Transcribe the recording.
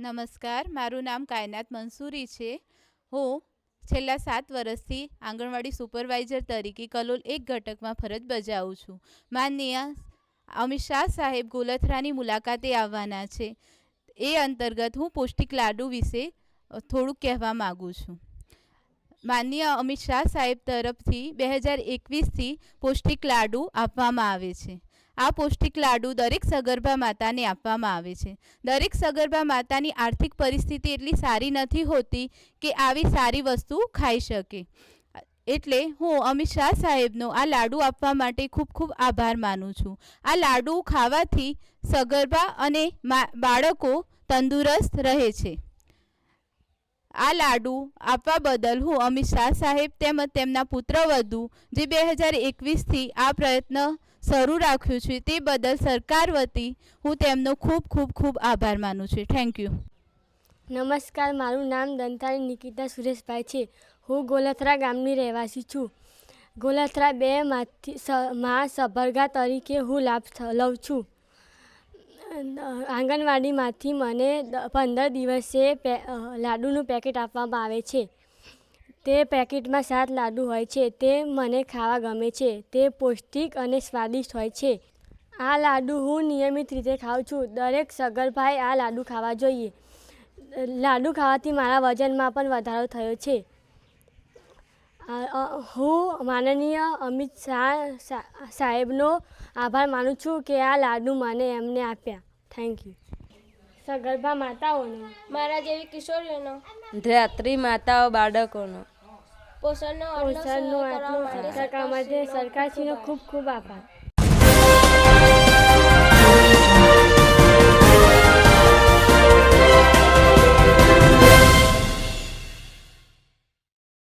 નમસ્કાર, મારું નામ કાયનાત મંસૂરી છે. હું છેલ્લા સાત વર્ષથી આંગણવાડી સુપરવાઇઝર તરીકે કલોલ એક ઘટકમાં ફરજ બજાવું છું. માનનીય અમિત શાહ સાહેબ ગોલથરાની મુલાકાતે આવવાના છે. એ અંતર્ગત હું પૌષ્ટિક લાડુ વિશે થોડુંક કહેવા માગું છું. માનનીય અમિત શાહ સાહેબ તરફથી બે હજાર એકવીસથી પૌષ્ટિક લાડુ આપવામાં આવે છે. આ પૌષ્ટિક લાડુ દરેક સગર્ભા માતાને આપવામાં આવે છે. દરેક સગર્ભા માતાની આર્થિક પરિસ્થિતિ એટલી સારી નથી હોતી કે આવી સારી વસ્તુ ખાઈ શકે. એટલે હું અમિત શાહ સાહેબનો આ લાડુ આપવા માટે ખૂબ ખૂબ આભાર માનું છું. આ લાડુ ખાવાથી સગર્ભા અને બાળકો તંદુરસ્ત રહે છે. આ લાડુ આપવા બદલ હું અમિત શાહ સાહેબ તેમજ તેમના પુત્રવધુ જે બે હજાર એકવીસથી આ પ્રયત્ન શરૂ રાખ્યું છે. તે બદલ સરકાર વતી હું તેમનો ખૂબ ખૂબ ખૂબ આભાર માનું છું. થેન્ક યુ નમસ્કાર, મારું નામ દંતાળી નિકિતા સુરેશભાઈ છે. હું ગોલથરા ગામની રહેવાસી છું. ગોલથરા બે માંથી સ- માં સભરગા તરીકે હું લાભ લઉં છું. આંગણવાડીમાંથી મને પંદર દિવસે લાડુનું પેકેટ આપવામાં આવે છે. તે પેકેટમાં સાત લાડુ હોય છે, તે મને ખાવા ગમે છે, તે પૌષ્ટિક અને સ્વાદિષ્ટ હોય છે. આ લાડુ હું નિયમિત રીતે ખાઉં છું. દરેક સગર્ભાઈ આ લાડુ ખાવા જોઈએ. લાડુ ખાવાથી મારા વજનમાં પણ વધારો થયો છે. હું માનનીય અમિત શાહ સાહેબનો આભાર માનું છું કે આ લાડુ મને એમને આપ્યા. Thank you. સગર્ભા માતાઓનો. મારા જેવી કિશોરીઓનો. ધાત્રી માતાઓ બાળકોનો. પોષણનો આટલો પોષણનું આટલું માટે સરકાર સરકારશ્રીનો સરકારશ્રીનો ખૂબ ખૂબ આભાર.